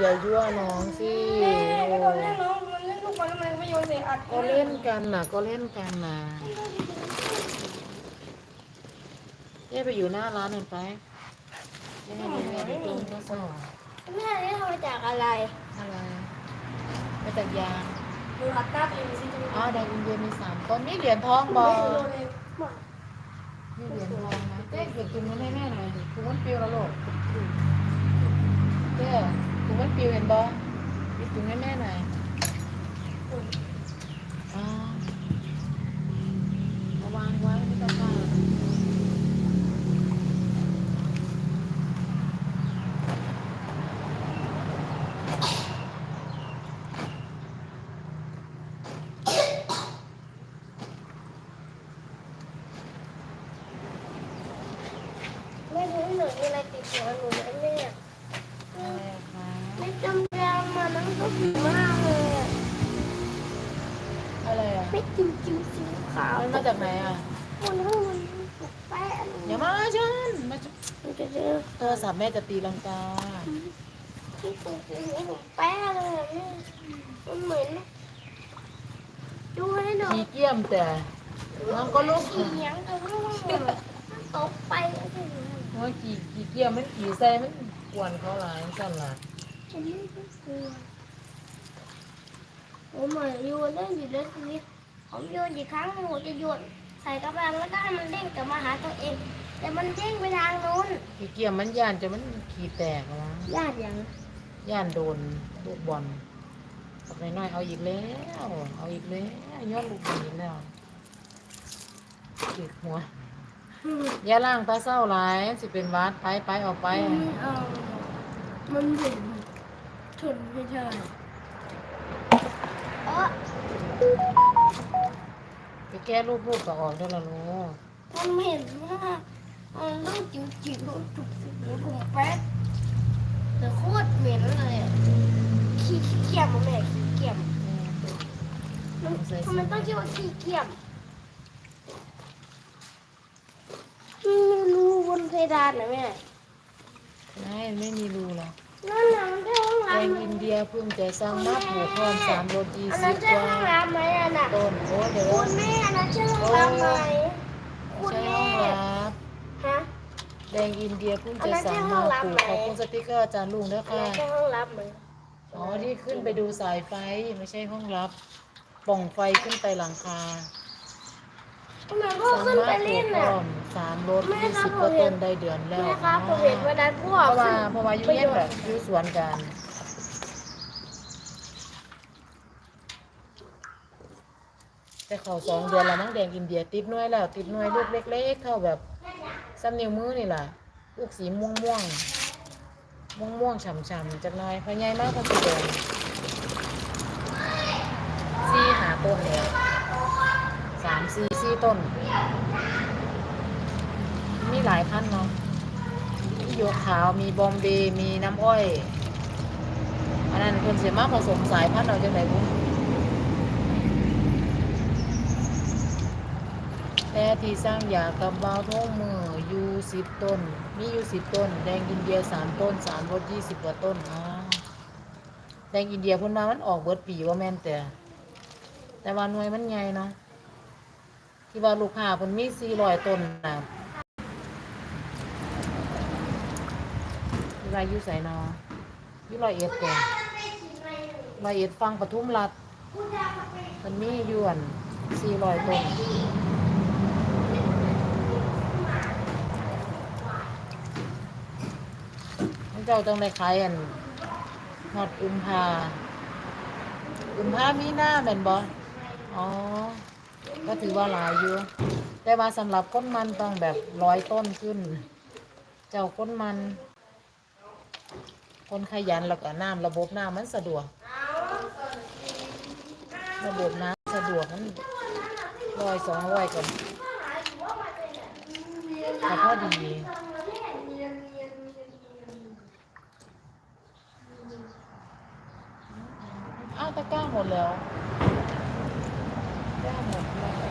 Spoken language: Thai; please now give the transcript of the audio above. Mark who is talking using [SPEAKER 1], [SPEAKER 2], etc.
[SPEAKER 1] อย่ายั่วน้องสิ
[SPEAKER 2] แม่ก็เล่นน้องมันเล่นลูกบอลทำไมไม่โยนใส่อัด
[SPEAKER 1] ก็เล่นกันน่ะ ก็เล่นกันน่ะเจ๊ไปอยู่หน้าร้านหน่อยไปเจ๊ให้แม่ดูตรงก็สอน
[SPEAKER 2] แม่นี่ทำมาจากอะไร
[SPEAKER 1] อะไรมาจากยาง
[SPEAKER 2] ดูอัดหน้าตัวเองสิจะ
[SPEAKER 1] อ๋อดาวอินเดียมีสามต้นนี่เหรียญทองบอ
[SPEAKER 2] ไม่โดนเลยหมด
[SPEAKER 1] นี่เหรียญทองนะเจ๊เก็บถุงมันให้แม่หน่อยดิถุงมันปลิวแล้วลูก ถุงมันปลิวเห็นบอหยิบถุงให้แม่หน่อยอ๋อเอาวางไว้ไม่ต้องการ
[SPEAKER 2] แม่ดูให้หนูมีอะไรติดหัวหนูไหมแม่
[SPEAKER 1] อะ ไรคะ
[SPEAKER 2] ไม่จำยำมานั้นก็ผิวมากเลยอะ
[SPEAKER 1] อะไรอะ
[SPEAKER 2] ไม่จิ้มจิ้มสีขาว
[SPEAKER 1] มันมาจากไหนอะ
[SPEAKER 2] มันข้างมันปุกแป้ง
[SPEAKER 1] อย่ามาฉันมาช
[SPEAKER 2] มันจะเจอ
[SPEAKER 1] โทรศัพท์แม่จะตีลังกา
[SPEAKER 2] ที่ปุกสีปุกแป้งเลยอะแม่มันเหมือนดูให้หนู
[SPEAKER 1] ขี้เกียมแต่น้องก็ลูก
[SPEAKER 2] เสียงแต่ว่ามันตกไปอะไรอย่างเงี้ย
[SPEAKER 1] ว่าขี้ขี้เกียมมันขี้ใส่มัน กวนเขาหลายสั่นล่ะ
[SPEAKER 2] ฉันไม่กลัวผมเหมือนโยนเล่นอยู่เล่นนี้ผมโยนอีกครั้งหนึ่งผมจะโยนใส่กระบังแล้วก็ให้มันเด้งกลับมาหาตัวเอง แต่มันเด้งไปทางนู้น
[SPEAKER 1] ขี้เกียมมันย่านจะมันขี้แตกละ
[SPEAKER 2] ญาติอย่าง
[SPEAKER 1] ย่านโดนลูกบอลเอาไปน้อยเอาอีกแล้ว เอาอีกแล้วย้อนลูกบอลอีกแล้วติดหัว อย่าล่างตาเศร้าหลายสิเป็นหวัดไปไปออกไป
[SPEAKER 2] ไม่เอา มันเห็นทนไม่ได้เออ
[SPEAKER 1] ไปแก้รูปรูปก็ออกได้ละลูก
[SPEAKER 2] มันเห็นว่ามันต้องจิ๋วจิ๋วๆจุกจิ๋วถุงแป๊กแต่โคตรเหม็นเลยอะขี้ขี้เกียจอะแม่ขี้เกียจมันทำไมต้องชื่อว่าขี้เกียจ ไม่รู้บนเพดานนะแม่
[SPEAKER 1] ไม่ไม่มีรูหรอก
[SPEAKER 2] นั่นน่ะมันใช่ห้อง
[SPEAKER 1] แต
[SPEAKER 2] น้ำ
[SPEAKER 1] ง
[SPEAKER 2] ไหม
[SPEAKER 1] อินเดียเพิ่งจะสร้างมาปลูกพร้อมสามรถยี่
[SPEAKER 2] อัน
[SPEAKER 1] สิ
[SPEAKER 2] นั้
[SPEAKER 1] บ
[SPEAKER 2] นใช่
[SPEAKER 1] กว่า
[SPEAKER 2] ห้องน้ำไหมอันน่ะ
[SPEAKER 1] ต้นโอ้เดี๋ยว
[SPEAKER 2] คุณแม่อันนั้นใช่ห้องน้ำไหมคุณ
[SPEAKER 1] ใช่
[SPEAKER 2] แม่
[SPEAKER 1] ห้องรับ
[SPEAKER 2] ฮะ
[SPEAKER 1] แดงอินเดียเพิ่งจะสร้างมาปลูกขอบคุณสติกเกอร์อาจารย์ลุงด้วย
[SPEAKER 2] อัน
[SPEAKER 1] ค่ะ
[SPEAKER 2] นั้นใช่ห้องรับไหม
[SPEAKER 1] อ๋อที่ขึ้นไปดูสายไฟไม่ใช่ห้องรับ ปล่องไฟขึ้นไปหลังคา
[SPEAKER 2] ทำไมพ่อขึ้นไปเล่น
[SPEAKER 1] พ
[SPEAKER 2] น่ะ
[SPEAKER 1] ร้อมสามรถ
[SPEAKER 2] แม่
[SPEAKER 1] ยี่
[SPEAKER 2] ครั
[SPEAKER 1] สิ
[SPEAKER 2] บบ
[SPEAKER 1] กว่า
[SPEAKER 2] ผมเห็
[SPEAKER 1] ต้
[SPEAKER 2] น
[SPEAKER 1] นได้เดือนแล้ว
[SPEAKER 2] แม่ครับผมเห็นวันนั้นพ่อ
[SPEAKER 1] เพราะว่า
[SPEAKER 2] ขึ้น
[SPEAKER 1] เพราะว่าอยู่เนี่ยแบบอยู่สวนกันแต่เขาสองเดือนแล้วมั้งแดงอินเดียติดหน้อยแล้วติดหน้อยลูกเล็ก ๆ เท่าแบบซ้ำนิ้วมือนี่แหละลูกสีม่วงม่วงม่วงม่วงๆฉ่ำๆจักหน่อยพอใหญ่มากพอสีแดงสี่หาต้นเนี่ยสามสี่สี่ต้น มีหลายพันธ์เนาะมีโยขาวมีบอมเบย์มีน้ำอ้อย อันนั้นเพิ่นสิมากผสมสายพันธุ์เอาจังไดบุแต่ที่สร้างยากับบาวโทงมืออยู่สิบต้น มีอยู่สิบต้น แดงอินเดียสามต้นสามรถยี่สิบกว่าต้นอ๋อแดงอินเดียพิ่นมามันออกเบิดปีว่าแม่นแต่ แต่ว่าหน่วยมันใหญ่เนาะ ที่ว่าลูกค้าเพิ่นมีสี่ร้อยต้นนะที่ว่าอยู่ไสเนอยู่ร้อยเอ็ดแต่ร้อยเอ็ดฟังปทุมรัฐมันมียู่อันสี่ร้อยต้นมันเจ้าต้องได้ขายอันหอดอุมพาอุมพามีหน้าแม่นบ่อ๋อ ก็ถือว่าหลายอยู่แต่ว่าสำหรับก้นมันต้องแบบร้อยต้นขึ้น เจ้าก้นมัน คนขยันแล้วก็น้ำระบบน้ำมันสะดวก ระบบน้ำสะดวกมันร้อยสองร้อยกันแต่พอดีอ้าวตะกร้าหมดแล้วตะกร้าหมดแล้ว Yeah, yeah.